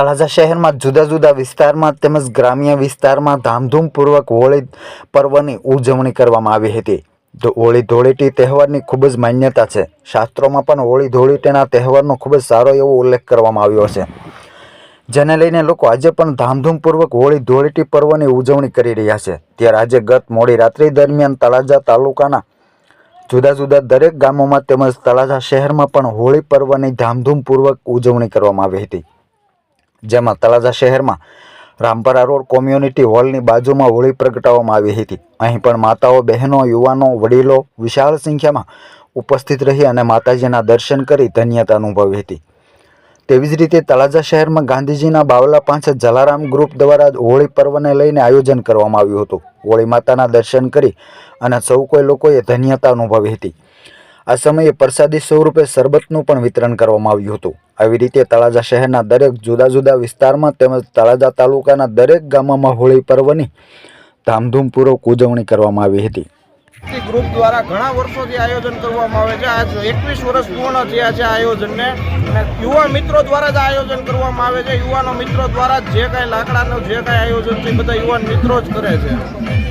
તળાજા શહેરમાં જુદા જુદા વિસ્તારમાં તેમજ ગ્રામ્ય વિસ્તારમાં ધામધૂમપૂર્વક હોળી પર્વની ઉજવણી કરવામાં આવી હતી. હોળી ધૂળેટી તહેવારની ખૂબ જ માન્યતા છે. શાસ્ત્રોમાં પણ હોળી ધૂળેટીના તહેવારનો ખૂબ જ સારો એવો ઉલ્લેખ કરવામાં આવ્યો છે. જેને લઈને લોકો આજે પણ ધામધૂમપૂર્વક હોળી ધૂળેટી પર્વની ઉજવણી કરી રહ્યા છે. ત્યારે આજે ગત મોડી રાત્રિ દરમિયાન તળાજા તાલુકાના જુદા જુદા દરેક ગામોમાં તેમજ તળાજા શહેરમાં પણ હોળી પર્વની ધામધૂમપૂર્વક ઉજવણી કરવામાં આવી હતી. જેમાં તળાજા શહેરમાં રામપરા રોડ કોમ્યુનિટી હોલની બાજુમાં હોળી પ્રગટાવવામાં આવી હતી. અહીં પણ માતાઓ, બહેનો, યુવાનો, વડીલો વિશાળ સંખ્યામાં ઉપસ્થિત રહી અને માતાજીના દર્શન કરી ધન્યતા અનુભવી હતી. તેવી જ રીતે તળાજા શહેરમાં ગાંધીજીના બાવલા પાસે જલારામ ગ્રુપ દ્વારા હોળી પર્વને લઈને આયોજન કરવામાં આવ્યું હતું. હોળી માતાના દર્શન કરી અને સૌ કોઈ લોકોએ ધન્યતા અનુભવી હતી. આ સમયે પ્રસાદી સ્વરૂપે શરબતનું પણ વિતરણ કરવામાં આવ્યું હતું. આવી રીતે તળાજા શહેરના દરેક જુદા જુદા વિસ્તારમાં તેમજ તળાજા તાલુકાના દરેક ગામોમાં હોળી પર્વની ધામધૂમપૂર્વક ઉજવણી કરવામાં આવી હતી. ગ્રુપ દ્વારા ઘણા વર્ષોથી આયોજન કરવામાં આવે છે. આજ એકવીસ વર્ષ પૂર્ણ થયા છે આયોજનને. અને યુવા મિત્રો દ્વારા જ આયોજન કરવામાં આવે છે. યુવાનો મિત્રો દ્વારા જે કાંઈ લાકડાનું જે કાંઈ આયોજન છે બધા યુવાન મિત્રો જ કરે છે.